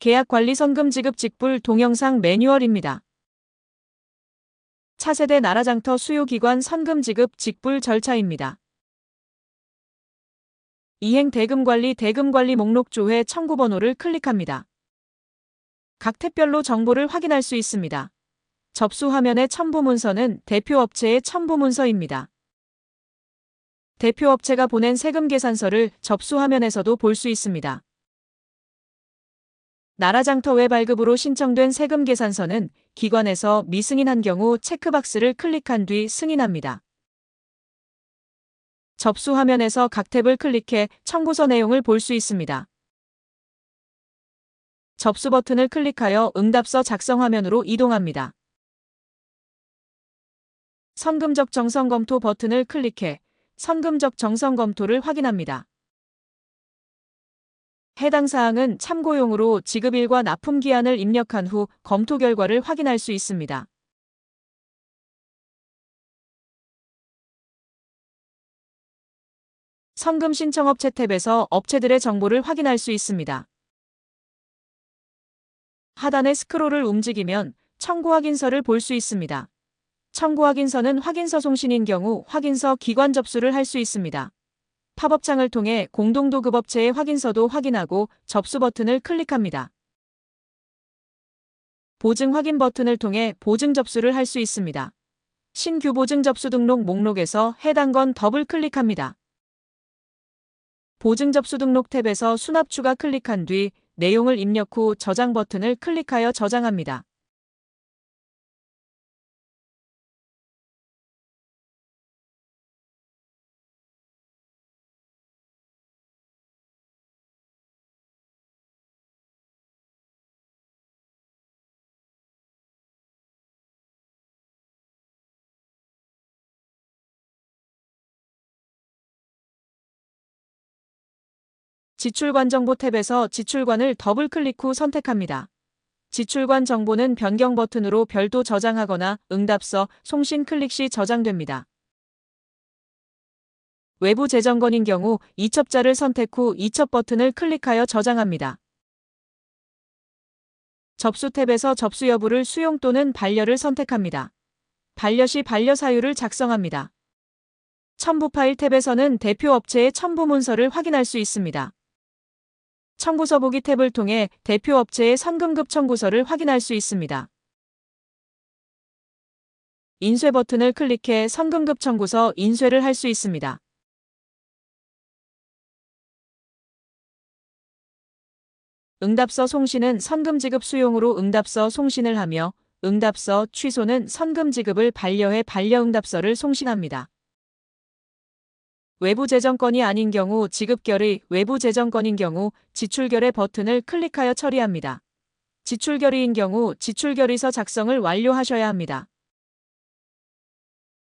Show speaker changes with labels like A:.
A: 계약관리 선금 지급 직불 동영상 매뉴얼입니다. 차세대 나라장터 수요기관 선금 지급 직불 절차입니다. 이행 대금관리 대금관리 목록 조회 청구 번호를 클릭합니다. 각 탭별로 정보를 확인할 수 있습니다. 접수 화면의 첨부 문서는 대표 업체의 첨부 문서입니다. 대표 업체가 보낸 세금 계산서를 접수 화면에서도 볼 수 있습니다. 나라장터 외 발급으로 신청된 세금 계산서는 기관에서 미승인한 경우 체크박스를 클릭한 뒤 승인합니다. 접수 화면에서 각 탭을 클릭해 청구서 내용을 볼 수 있습니다. 접수 버튼을 클릭하여 응답서 작성 화면으로 이동합니다. 선금적 정성 검토 버튼을 클릭해 선금적 정성 검토를 확인합니다. 해당 사항은 참고용으로 지급일과 납품 기한을 입력한 후 검토 결과를 확인할 수 있습니다. 선금 신청업체 탭에서 업체들의 정보를 확인할 수 있습니다. 하단의 스크롤을 움직이면 청구 확인서를 볼 수 있습니다. 청구 확인서는 확인서 송신인 경우 확인서 기관 접수를 할 수 있습니다. 팝업창을 통해 공동도급업체의 확인서도 확인하고 접수 버튼을 클릭합니다. 보증 확인 버튼을 통해 보증 접수를 할 수 있습니다. 신규 보증 접수 등록 목록에서 해당 건 더블 클릭합니다. 보증 접수 등록 탭에서 수납 추가 클릭한 뒤 내용을 입력 후 저장 버튼을 클릭하여 저장합니다. 지출관 정보 탭에서 지출관을 더블 클릭 후 선택합니다. 지출관 정보는 변경 버튼으로 별도 저장하거나 응답서, 송신 클릭 시 저장됩니다. 외부 재정건인 경우 이첩자를 선택 후 이첩 버튼을 클릭하여 저장합니다. 접수 탭에서 접수 여부를 수용 또는 반려를 선택합니다. 반려 시 반려 사유를 작성합니다. 첨부 파일 탭에서는 대표 업체의 첨부 문서를 확인할 수 있습니다. 청구서 보기 탭을 통해 대표 업체의 선금급 청구서를 확인할 수 있습니다. 인쇄 버튼을 클릭해 선금급 청구서 인쇄를 할 수 있습니다. 응답서 송신은 선금 지급 수용으로 응답서 송신을 하며 응답서 취소는 선금 지급을 반려해 반려응답서를 송신합니다. 외부 재정건이 아닌 경우 지급결의, 외부 재정건인 경우 지출결의 버튼을 클릭하여 처리합니다. 지출결의인 경우 지출결의서 작성을 완료하셔야 합니다.